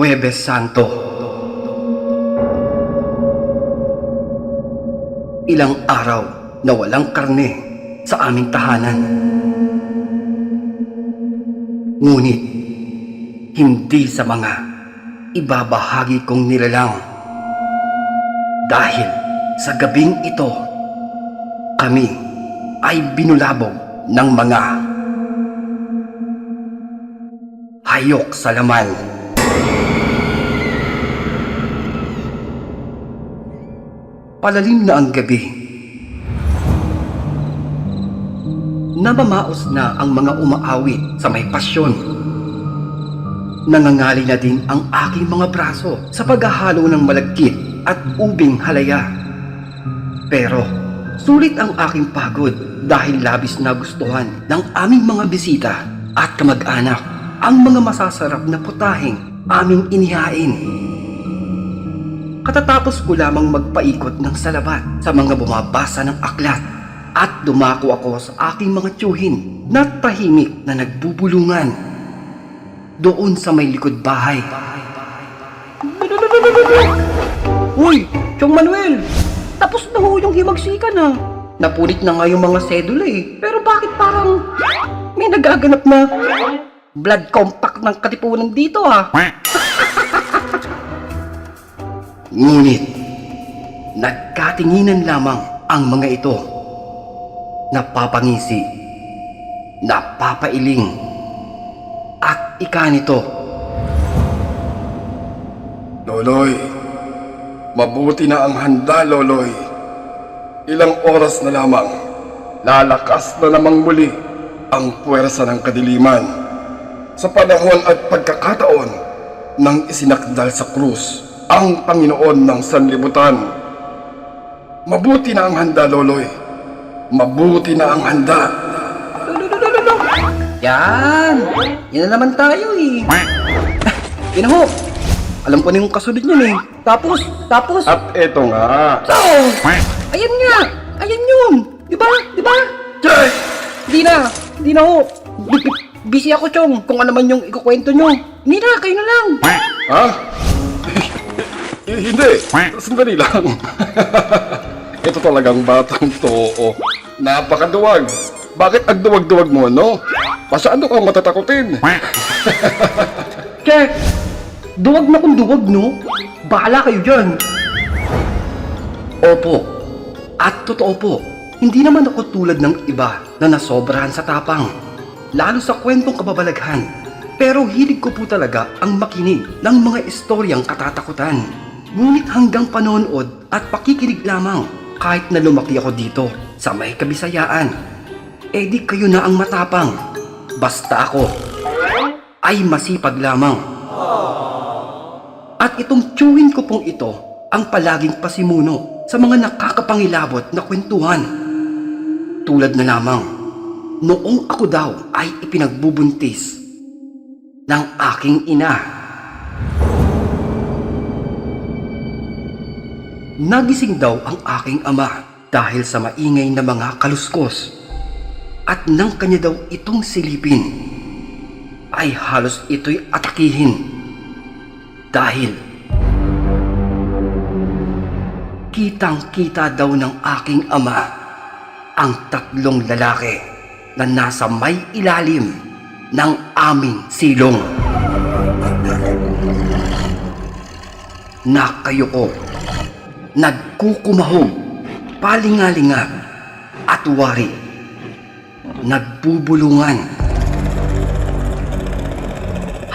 Huwebes Santo. Ilang araw na walang karne sa aming tahanan. Ngunit, hindi sa mga ibabahagi kong nilalang. Dahil sa gabing ito, kami ay binulabog ng mga hayok sa laman. Palalim na ang gabi. Namamaos na ang mga umaawit sa may pasyon. Nangangali na din ang aking mga braso sa paghahalo ng malagkit at ubing halaya. Pero sulit ang aking pagod dahil labis na gustuhan ng aming mga bisita at kamag-anak ang mga masasarap na putahing aming inihain. Katatapos ko lamang magpaikot ng salabat sa mga bumabasa ng aklat at dumako ako sa aking mga tiyuhin na tahimik na nagbubulungan doon sa may likod bahay. Uy, Chong Manuel! Tapos na ho yung himagsikan ha. Napunit na nga yung mga sedula eh. Pero bakit parang may nagaganap na blood compact ng katipunan dito ha? Ngunit, nagkatinginan lamang ang mga ito. Napapangisi, napapailing, at ika nito. Loloy, mabuti na ang handa, Loloy. Ilang oras na lamang, lalakas na namang muli ang puwersa ng kadiliman sa panahon at pagkakataon ng isinakdal sa krus ang Panginoon ng sanlibutan. Mabuti na ang handa, Loloy. Mabuti na ang handa. Yan! Yan na naman tayo eh. Inaho! Alam ko na yung kasunod niyan eh. Tapos, tapos, At eto nga. oh! Ayan nga! Ayan yun! Di ba? Di ba? Jay! Hindi na! Hindi na ho! B- Busy ako, Chong. Kung ano man yung ikukwento nyo. Hindi na, kayo na lang. Ha? Eh, Hindi. Sandali lang. Ito talagang batang too. Napakaduwag. Bakit ang duwag-duwag mo, no? Pasaano kang matatakutin? Che! Duwag na kung duwag, no? Bahala kayo dyan. Opo. At totoo po, hindi naman ako tulad ng iba na nasobrahan sa tapang. Lalo sa kwentong kababalaghan. Pero hilig ko po talaga ang makinig ng mga istoryang katatakutan. Ngunit hanggang panonood at pakikinig lamang kahit na lumaki ako dito sa may kabisayaan. Eh di kayo na ang matapang. Basta ako ay masipag lamang. At itong chewin ko pong ito ang palaging pasimuno sa mga nakakapangilabot na kwentuhan. Tulad na lamang, noong ako daw ay ipinagbubuntis ng aking ina. Nagising daw ang aking ama dahil sa maingay na mga kaluskos. At nang kanya daw itong silipin, ay halos ito'y atakihin. Dahil kitang-kita daw ng aking ama ang tatlong lalaki na nasa may ilalim ng aming silong. Nakayuko, nagkukumahog, palingalinga at wari, nagbubulungan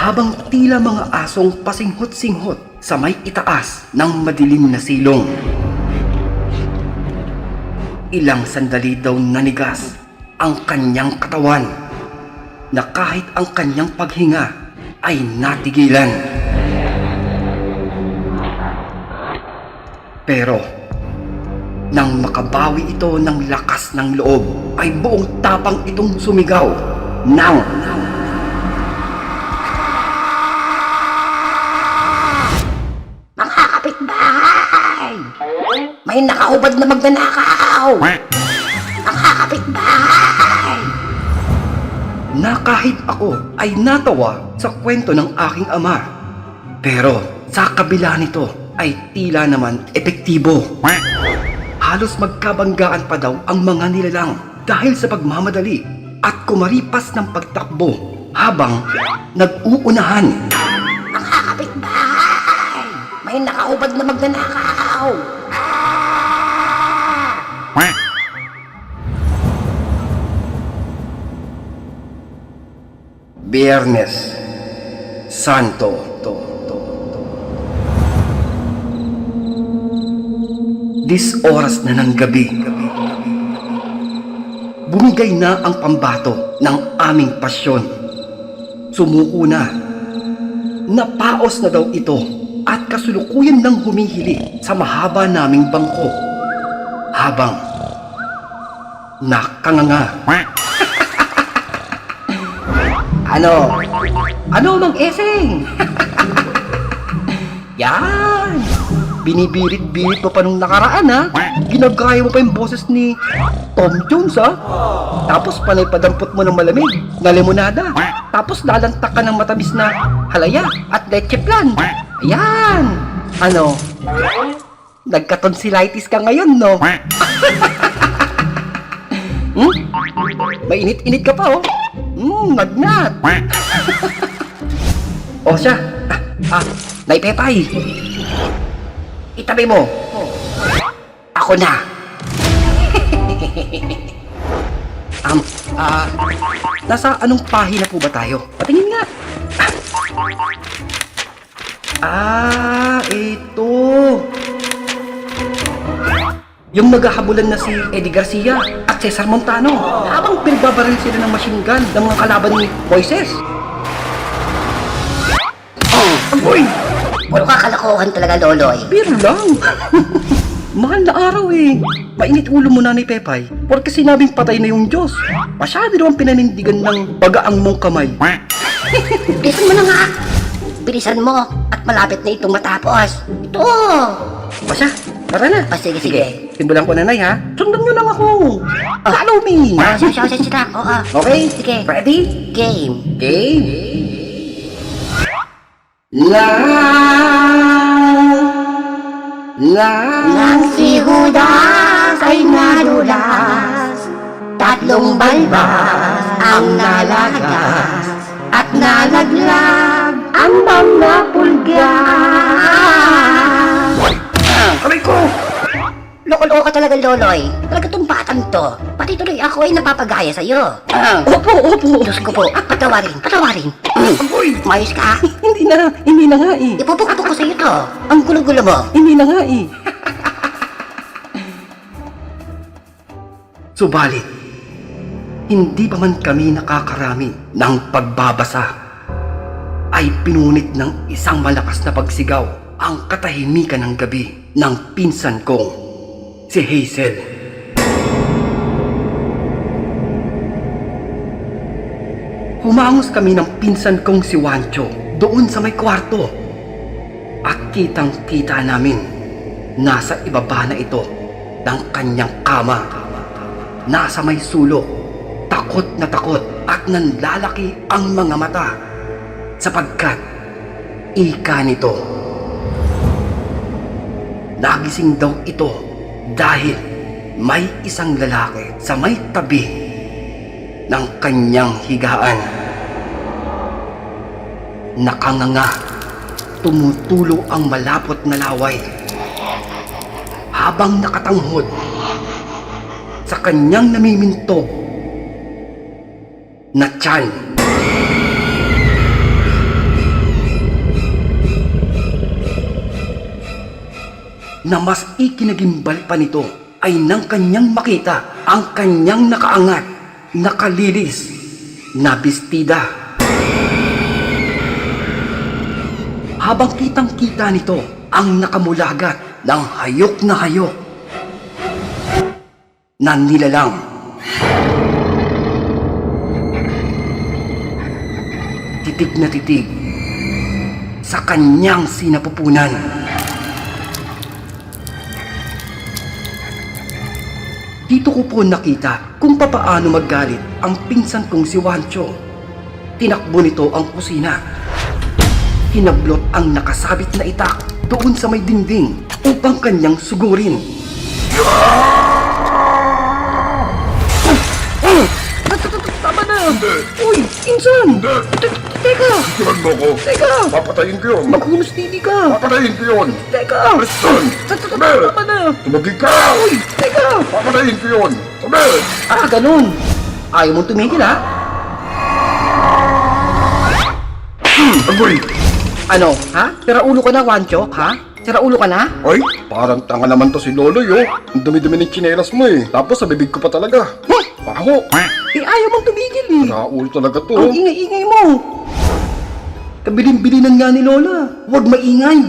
habang tila mga asong pasinghot-singhot sa may itaas ng madilim na silong. Ilang sandali daw nanigas ang kanyang katawan na kahit ang kanyang paghinga ay natigilan. Pero nang makabawi ito ng lakas ng loob ay buong tapang itong sumigaw ng Mga kapitbahay! May nakahubad na magnanakaw! Mga kapitbahay! na kahit ako ay natawa sa kwento ng aking ama. Pero sa kabila nito ay tila naman epektibo. Halos magkabanggaan pa daw ang mga nilalang dahil sa pagmamadali at kumaripas ng pagtakbo habang nag-uunahan. Mga kapitbahay! May nakahubad na magnanakaw! Biyernes Santo Dis oras na ng gabi Bumigay na ang pambato ng aming pasyon Sumuko na Napaos na daw ito at kasulukuyan ng humihili sa mahaba naming bangko habang nakanganga. Ano? Ano, Mang Eseng? Yan! Binibirit-birit mo pa nung nakaraan, ha? Ginagaya mo pa yung boses ni Tom Jones, ha? Tapos panay padampot mo ng malamig na limonada. Tapos lalantak ka ng matamis na halaya at leche plan. Ayan! Ano? Nagka-tonsillitis ka ngayon, no? Hmm? Mainit-init ka pa, oh. Hmm, nagnat. o siya. Ah, ah, Nay Pepay. Itabi mo. Ako na. um, ah, nasa anong pahina po ba tayo? Patingin nga. Ah, ito. Yung naghahabulan na si Eddie Garcia at Cesar Montano habang pinagbabaril sila ng machine gun ng mga kalaban ni Moises. Oh, agoy! Puro ka kalokohan talaga, Loloy. Biro lang. Mahal na araw eh. Mainit ulo mo nanay Pepay. Porque sinabing patay na yung Diyos. Masyado naman pinanindigan ng bagaang mong kamay. Bilisan mo na nga! Bilisan mo at malapit na itong matapos. Ito! Pasya, tara na. Ah, sige, sige. Simulan ko nanay ha. Sundan nyo lang ako. Follow me. Ah, sige, sige, sige, sige. Oo, Okay? Sige. Ready? Game. Game. La La Nang si Judas ay nadulas, tatlong balbas ang nalagas, at nalaglag ang mga pulgas. Aray ko! Loko-loko ka talaga, Loloy. Talaga to. Pati tuloy ako ay napapagaya sa'yo. Opo, opo. Diyos ko po, patawarin, patawarin. Agoy! Mayos ka? Hindi na, hindi na nga eh. Ipupukpuk ko sa'yo to. Ang gulo-gulo mo. Hindi na nga eh. Subalit, hindi pa man kami nakakarami ng pagbabasa, ay pinunit ng isang malakas na pagsigaw ang katahimikan ng gabi ng pinsan kong si Hazel. Humangos kami ng pinsan kong si Wancho doon sa may kwarto at kitang-kita namin nasa ibaba na ito ng kanyang kama. Nasa may sulok, takot na takot at nanlalaki ang mga mata sapagkat ika nito. Nagising daw ito dahil may isang lalaki sa may tabi ng kanyang higaan. Nakanganga, tumutulo ang malapot na laway. Habang nakatanghod, sa kanyang namimintog na tiyan. Na mas ikinagimbal pa nito ay nang kanyang makita ang kanyang nakaangat, nakalilis, na bestida. Habang kitang-kita nito ang nakamulagat ng hayok na hayok na nilalang. Titig na titig sa kanyang sinapupunan. Dito ko po nakita kung papaano magalit ang pinsan kong si Wancho. Tinakbo nito ang kusina. Hinablot ang nakasabit na itak doon sa may dingding upang kanyang sugurin. Tama na! Uy, insan! Te- Teka! Tignan mo ko. Teka! Papatayin ko yun. Maghunos tini ka! Papatayin ko yun. Teka! Preston! Sabi! Tama na! Tumagig ka! Uy! Teka! Papatayin ko yun. Sabi! Ah, ganun! Ayaw mong tumigil, ha? Agoy! Ano, ha? Sira ulo ka na, Wancho, ha? Sira ulo ka na? Ay, parang tanga naman to si Loloy, oh. Ang dumi-dumi ng tsinelas mo, eh. Tapos sa bibig ko pa talaga. Huh? Baho! Eh, ayaw mong tumigil, eh. Nakaulo talaga to, Ang ingay-ingay mo. Kabilin-bilinan nga ni Lola. Huwag maingay.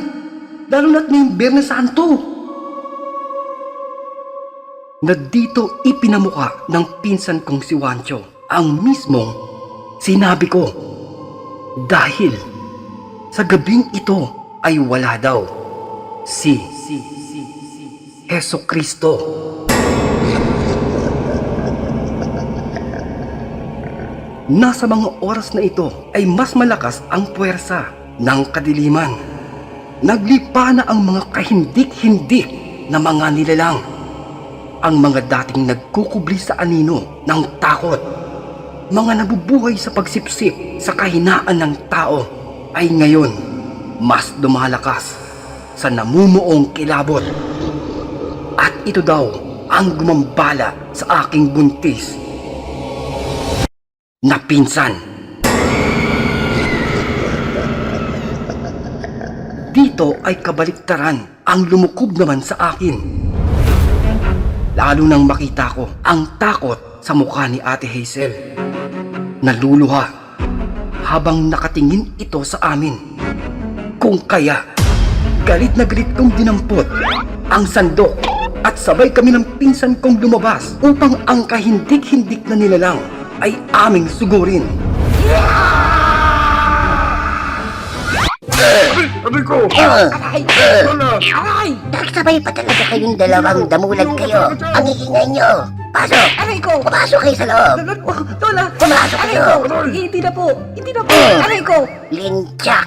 Lalo na't ngayong Biyernes Santo. Na dito ipinamuka ng pinsan kong si Wancho ang mismong sinabi ko. Dahil sa gabing ito ay wala daw si Heso Kristo. Nasa mga oras na ito ay mas malakas ang puwersa ng kadiliman. Naglipa na ang mga kahindik-hindik na mga nilalang. Ang mga dating nagkukubli sa anino ng takot. Mga nabubuhay sa pagsipsip sa kahinaan ng tao ay ngayon mas dumalakas sa namumuong kilabot. At ito daw ang gumambala sa aking buntis na pinsan. Dito ay kabaliktaran ang lumukob naman sa akin. Lalo nang makita ko ang takot sa mukha ni Ate Hazel. Naluluha habang nakatingin ito sa amin. Kung kaya, galit na galit kong dinampot ang sandok at sabay kami ng pinsan kong lumabas upang ang kahindik-hindik na nilalang ay aming sugurin. Sabi ko! Aray! Aray! Nagsabay pa talaga kayong dalawang damulag kayo. Ang iingay nyo. Pasok! Aray ko! Pumasok kayo sa loob. Lola! Pumasok kayo. Hindi na po! Hindi na po! Aray ko! Linchak!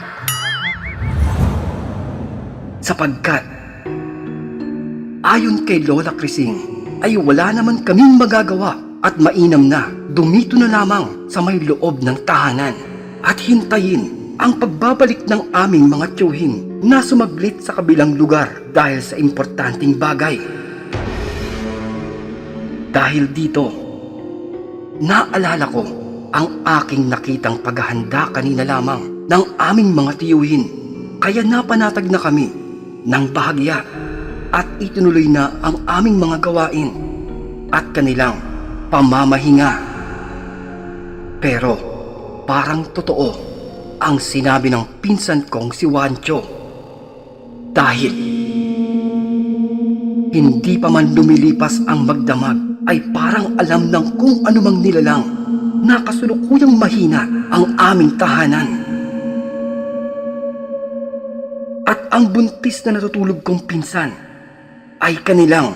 Sapagkat, ayon kay Lola Crising, ay wala naman kaming magagawa at mainam na dumito na lamang sa may loob ng tahanan at hintayin ang pagbabalik ng aming mga tiyuhin na sumaglit sa kabilang lugar dahil sa importanteng bagay. Dahil dito, naalala ko ang aking nakitang paghahanda kanina lamang ng aming mga tiyuhin. Kaya napanatag na kami ng bahagya at itinuloy na ang aming mga gawain at kanilang pamamahinga. Pero parang totoo ang sinabi ng pinsan kong si Wancho. Dahil hindi pa man lumilipas ang magdamag ay parang alam ng kung anumang nilalang na kasulukuyang mahina ang aming tahanan. At ang buntis na natutulog kong pinsan ay kanilang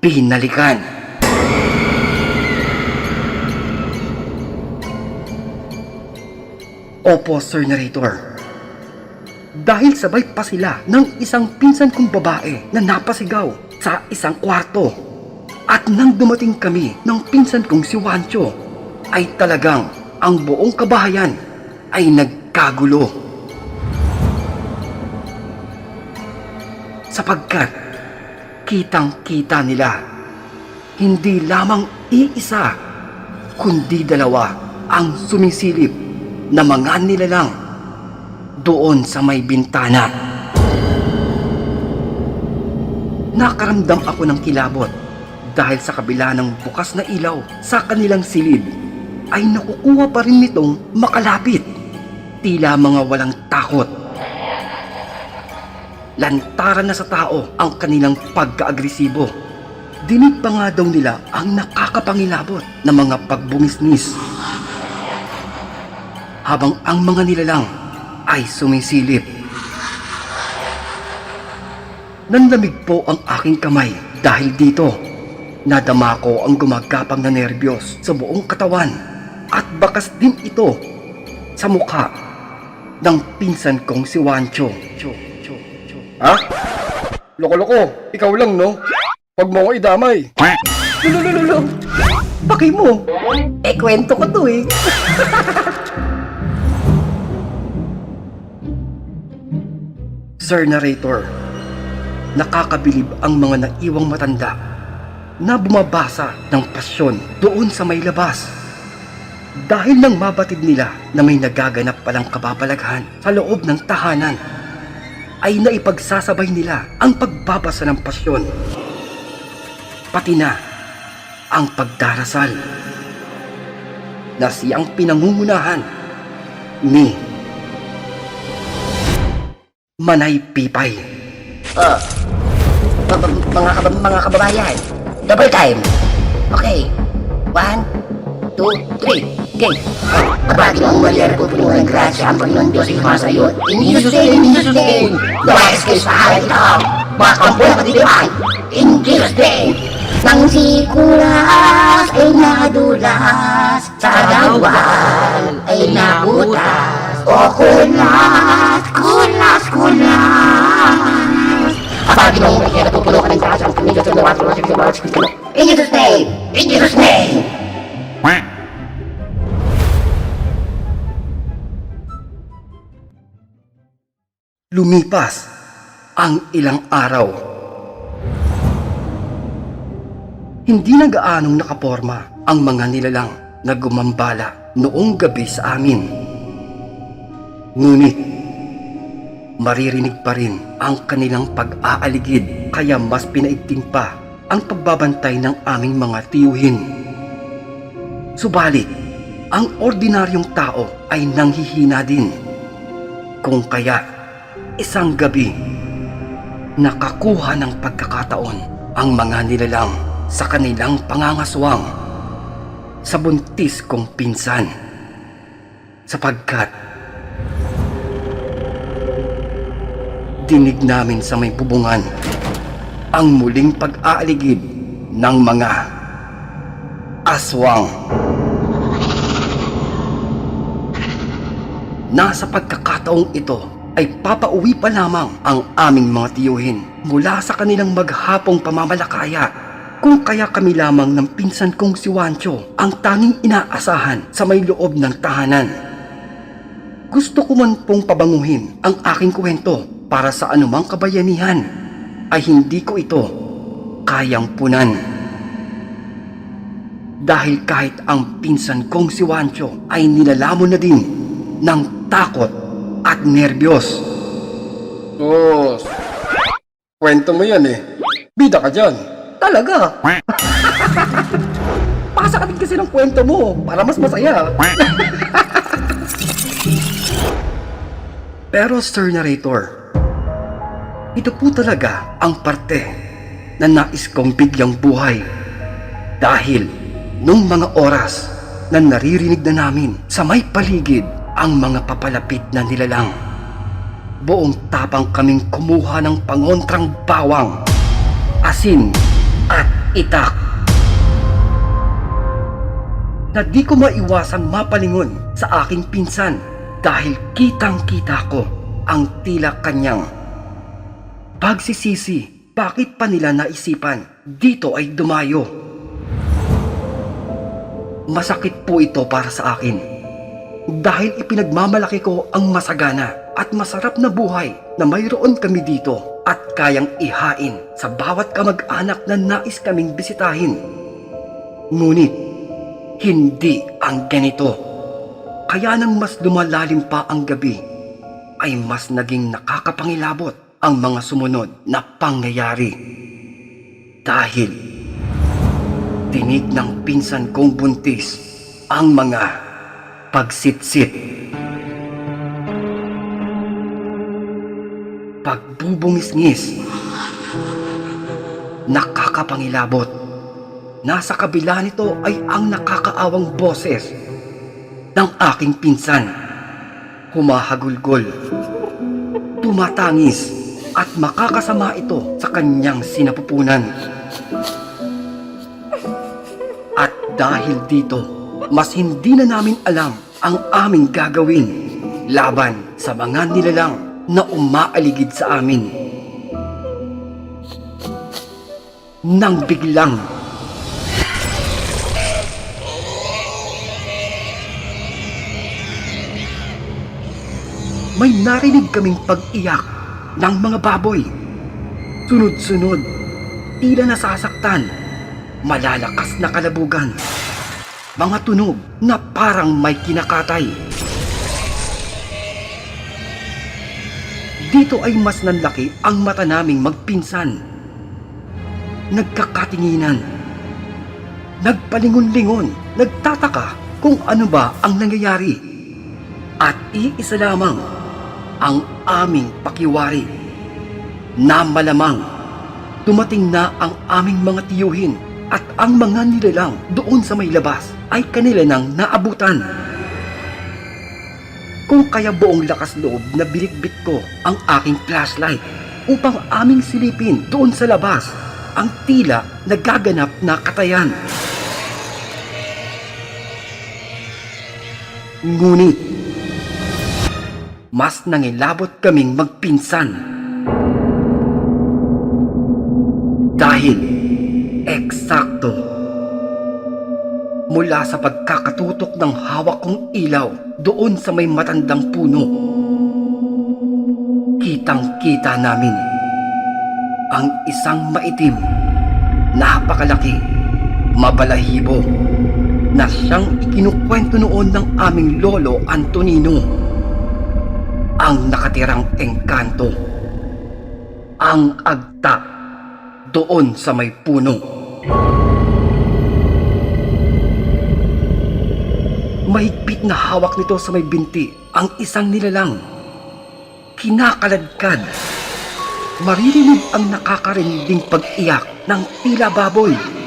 binalikan. Opo, Sir Narrator. Dahil sabay pa sila ng isang pinsan kong babae na napasigaw sa isang kwarto. At nang dumating kami ng pinsan kong si Wancho, ay talagang ang buong kabahayan ay nagkagulo. Sapagkat kitang-kita nila, hindi lamang iisa, kundi dalawa ang sumisilip na mga nilalang doon sa may bintana. Nakaramdam ako ng kilabot dahil sa kabila ng bukas na ilaw sa kanilang silid ay nakukuha pa rin nitong makalapit. Tila mga walang takot. Lantaran na sa tao ang kanilang pagka-agresibo. Dinig pa nga daw nila ang nakakapangilabot na mga pagbungisnis habang ang mga nilalang ay sumisilip. Nanlamig po ang aking kamay dahil dito. Nadama ko ang gumagapang na nerbiyos sa buong katawan at bakas din ito sa mukha ng pinsan kong si Wancho. Ha? Loko-loko, ikaw lang no? Huwag mo ko idamay. Lululululu! Paki mo! Eh, kwento ko to eh. Sir Narrator, nakakabilib ang mga naiwang matanda na bumabasa ng pasyon doon sa may labas. Dahil nang mabatid nila na may nagaganap palang kababalaghan sa loob ng tahanan, ay naipagsasabay nila ang pagbabasa ng pasyon. Pati na ang pagdarasal na siyang pinangungunahan ni Manay Pipay. Oh. Ma- ma- mga, kab- mga kababayan, double time. Okay. One, two, three. Okay. Kapag ang wala na pupunuan grasya ang Panginoon Diyos ay sumasayo. Hindi nyo sustain, hindi nyo sustain. Lumayas kayo sa halay ito. Mga kampo na katitipan. In Jesus' name. Nang si Kulas ay nadulas sa kagawan ay nabutas. O kulas, kulas, kulas. Kapag ginong may kaya napupuno ka ng grasya ang Panginoon Diyos ay sumasayo. In Jesus' name. In Jesus' name. Lumipas ang ilang araw. Hindi na gaanong nakaporma ang mga nilalang na gumambala noong gabi sa amin. Ngunit, maririnig pa rin ang kanilang pag-aaligid kaya mas pinaigting pa ang pagbabantay ng aming mga tiyuhin. Subalit, ang ordinaryong tao ay nanghihina din. Kung kaya, isang gabi, nakakuha ng pagkakataon ang mga nilalang sa kanilang pangangaswang sa buntis kong pinsan. Sapagkat dinig namin sa may bubungan ang muling pag-aaligid ng mga aswang. Nasa pagkakataong ito ay papauwi pa lamang ang aming mga tiyuhin mula sa kanilang maghapong pamamalakaya. Kung kaya kami lamang ng pinsan kong si Wancho ang tanging inaasahan sa may loob ng tahanan. Gusto ko man pong pabanguhin ang aking kwento para sa anumang kabayanihan ay hindi ko ito kayang punan. Dahil kahit ang pinsan kong si Wancho ay nilalamon na din ng takot at nerbiyos. Sus. Kwento mo yan eh. Bida ka dyan. Talaga? Pasa ka din kasi ng kwento mo para mas masaya. Pero Sir Narrator, ito po talaga ang parte na nais kong bigyang buhay. Dahil nung mga oras na naririnig na namin sa may paligid ang mga papalapit na nilalang, buong tapang kaming kumuha ng pangontrang bawang, asin at itak. Na di ko maiwasang mapalingon sa aking pinsan dahil kitang kita ko ang tila kanyang pagsisisi bakit pa nila naisipan dito ay dumayo. Masakit po ito para sa akin dahil ipinagmamalaki ko ang masagana at masarap na buhay na mayroon kami dito at kayang ihain sa bawat kamag-anak na nais kaming bisitahin. Ngunit, hindi ang ganito. Kaya nang mas lumalalim pa ang gabi, ay mas naging nakakapangilabot ang mga sumunod na pangyayari. Dahil, tinig ng pinsan kong buntis ang mga pagsitsit. Pagbubungis-ngis. Nakakapangilabot. Nasa kabila nito ay ang nakakaawang boses ng aking pinsan. Humahagulgol. Tumatangis at makakasama ito sa kanyang sinapupunan. At dahil dito, mas hindi na namin alam ang aming gagawin. laban sa mga nilalang na umaaligid sa amin. Nang biglang may narinig kaming pag-iyak ng mga baboy. Sunod-sunod, tila nasasaktan, malalakas na kalabugan. Mga tunog na parang may kinakatay. Dito ay mas nanlaki ang mata naming magpinsan. Nagkakatinginan. Nagpalingon-lingon, nagtataka kung ano ba ang nangyayari. At iisa lamang ang aming pakiwari. Na malamang dumating na ang aming mga tiyuhin at ang mga nilalang doon sa may labas ay kanila nang naabutan. Kung kaya buong lakas loob na bilikbit ko ang aking flashlight upang aming silipin doon sa labas ang tila nagaganap na katayan. Ngunit, mas nangilabot kaming magpinsan. Dahil, eksakto, mula sa pagkakatutok ng hawak kong ilaw doon sa may matandang puno, kitang-kita namin ang isang maitim, napakalaki, mabalahibo, na siyang ikinukwento noon ng aming lolo Antonino. Ang nakatirang engkanto. Ang agta doon sa may puno. Mahigpit na hawak nito sa may binti ang isang nilalang. Kinakaladkad. Maririnig ang nakakarinding pag-iyak ng tila baboy.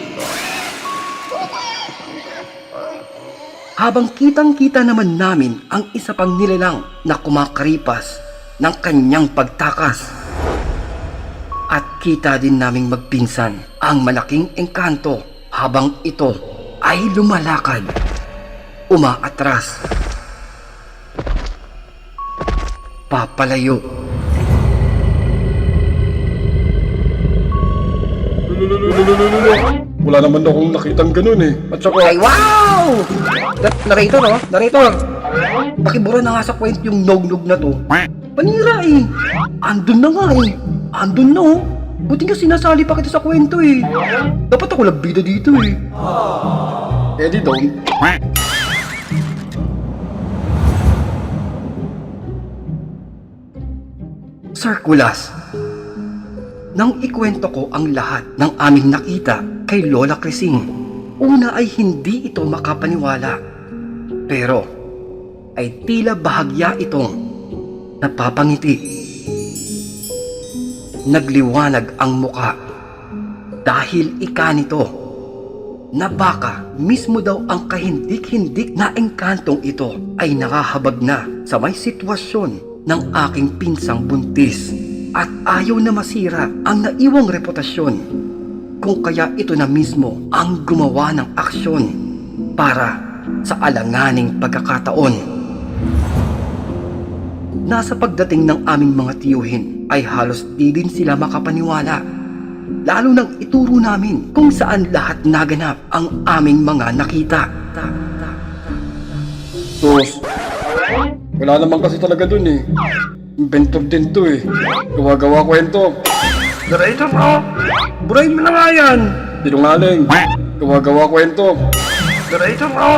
Habang kitang-kita naman namin ang isa pang nilalang na kumakaripas ng kanyang pagtakas. At kita din naming magpinsan ang malaking engkanto habang ito ay lumalakad. Umaatras. Papalayo. Wala naman akong nakitang ganun eh. At saka, Ay, wow! Na- narrator, oh. Narrator. Pakibura na nga sa kwento yung nog-nog na to. Panira eh. Andun na nga eh. Andun na oh. Buti nga sinasali pa kita sa kwento eh. Dapat ako lagbida dito eh. Eddie don't. Sir Kulas, nang ikwento ko ang lahat ng aming nakita kay Lola Crising, una ay hindi ito makapaniwala. Pero, ay tila bahagya itong napapangiti. Nagliwanag ang muka dahil ika nito na baka mismo daw ang kahindik-hindik na engkantong ito ay nakahabag na sa may sitwasyon ng aking pinsang buntis at ayaw na masira ang naiwang reputasyon kung kaya ito na mismo ang gumawa ng aksyon para sa alanganing pagkakataon. Nasa pagdating ng aming mga tiyuhin ay halos di din sila makapaniwala. Lalo nang ituro namin kung saan lahat naganap ang aming mga nakita. Tos. Wala naman kasi talaga dun eh. Inventor din to eh. Gawa-gawa kwento. Narrator bro! Burahin mo na nga yan! Sinungaling. Gawa-gawa kwento. Narrator bro!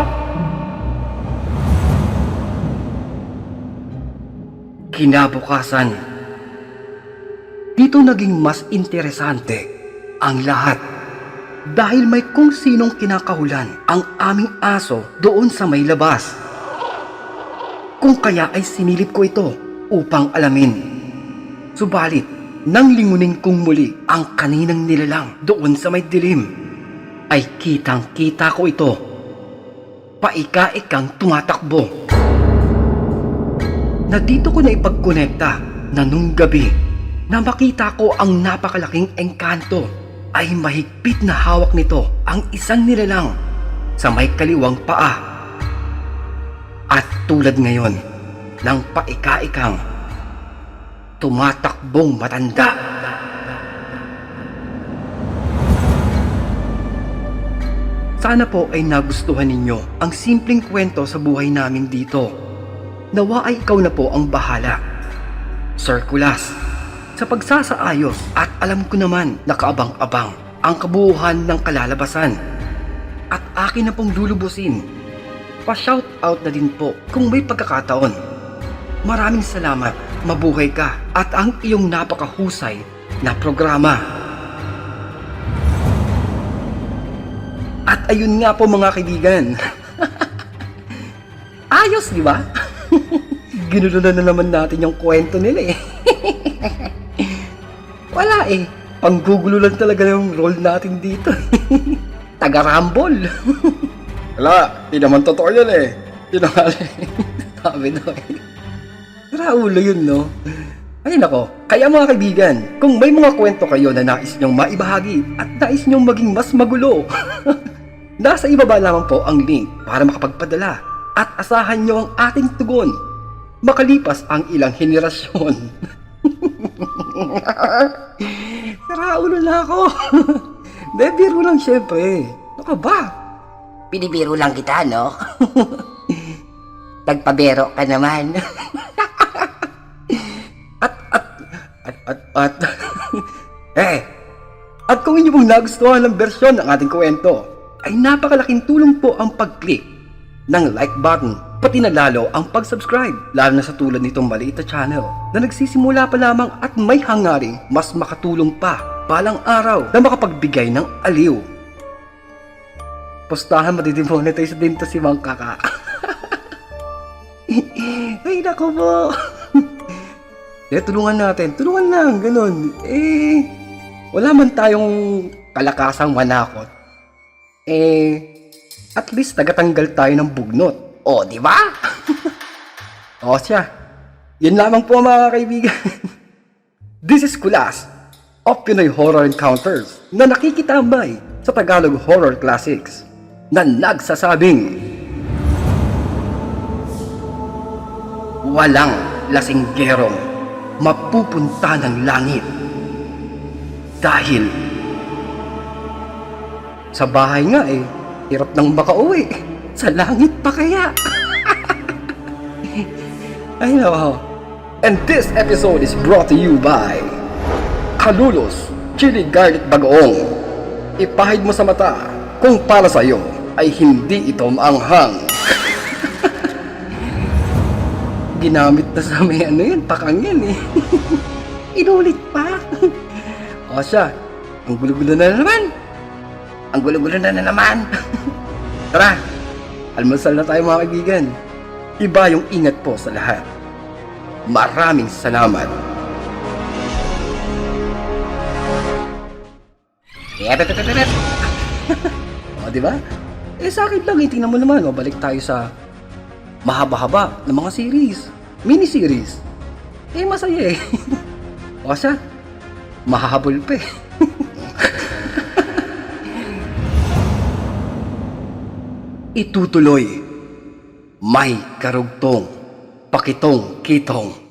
Kinabukasan, dito naging mas interesante ang lahat dahil may kung sinong kinakahulan ang aming aso doon sa may labas. Kung kaya ay sinilip ko ito upang alamin. Subalit, nang lingunin kong muli ang kaninang nilalang doon sa may dilim, ay kitang kita ko ito. Paika-ikang tumatakbo. Na dito ko na ipagkonekta na nung gabi na makita ko ang napakalaking engkanto ay mahigpit na hawak nito ang isang nilalang sa may kaliwang paa. At tulad ngayon, ng paika-ikang tumatakbong matanda. Sana po ay nagustuhan ninyo ang simpleng kwento sa buhay namin dito. Nawa ay ikaw na po ang bahala. Sir Kulas, sa pagsasaayos at alam ko naman na kaabang-abang ang kabuuhan ng kalalabasan. At akin na pong lulubusin. Pa-shout out na din po kung may pagkakataon. Maraming salamat, mabuhay ka at ang iyong napakahusay na programa. At ayun nga po mga kaibigan. Ayos, di ba? Ginulo na naman natin yung kwento nila eh. Wala eh. Panggugulo lang talaga yung role natin dito. Taga-rumble. Wala, di naman totoo yan eh. Tinangali. Sabi daw eh. Raulo yun, no? Ay nako, kaya mga kaibigan, kung may mga kwento kayo na nais nyong maibahagi at nais nyong maging mas magulo, nasa ibaba lamang po ang link para makapagpadala at asahan nyo ang ating tugon makalipas ang ilang henerasyon. Raulo na ako. De, lang syempre. Ano ka ba? Binibiro lang kita, no? Nagpabero ka naman. At, at, at, at, at, eh, at kung inyo pong nagustuhan ng bersyon ng ating kwento, ay napakalaking tulong po ang pag-click ng like button, pati na lalo ang pag-subscribe, lalo na sa tulad nitong maliit na channel na nagsisimula pa lamang at may hangaring mas makatulong pa balang araw na makapagbigay ng aliw. Postahan madidemonetize din to si Mang Kaka. Ay, nako po. Eh, tulungan natin. Tulungan lang, ganun. Eh, wala man tayong kalakasang manakot. Eh, at least tagatanggal tayo ng bugnot. O, di ba? o siya. Yun lamang po mga kaibigan. This is Kulas of Pinoy Horror Encounters na nakikitambay sa Tagalog Horror Classics na nagsasabing Walang lasinggerong mapupunta ng langit. Dahil sa bahay nga eh, hirap nang makauwi. Sa langit pa kaya? Ay nako. And this episode is brought to you by Kalulos Chili Garlic Bagoong. Ipahid mo sa mata kung para sa iyo ay hindi ito maanghang. ginamit na sa may ano yun, pakang yan eh. Inulit pa. o siya, ang gulo-gulo na naman. Ang gulo-gulo na na naman. Tara, almusal na tayo mga kaibigan. Iba yung ingat po sa lahat. Maraming salamat. o, di ba? Eh, sa akin lang, eh, mo naman, o, balik tayo sa mahaba-haba ng mga series, mini-series. Eh, masaya eh. o siya, mahahabol pa eh. Itutuloy, may karugtong, pakitong kitong.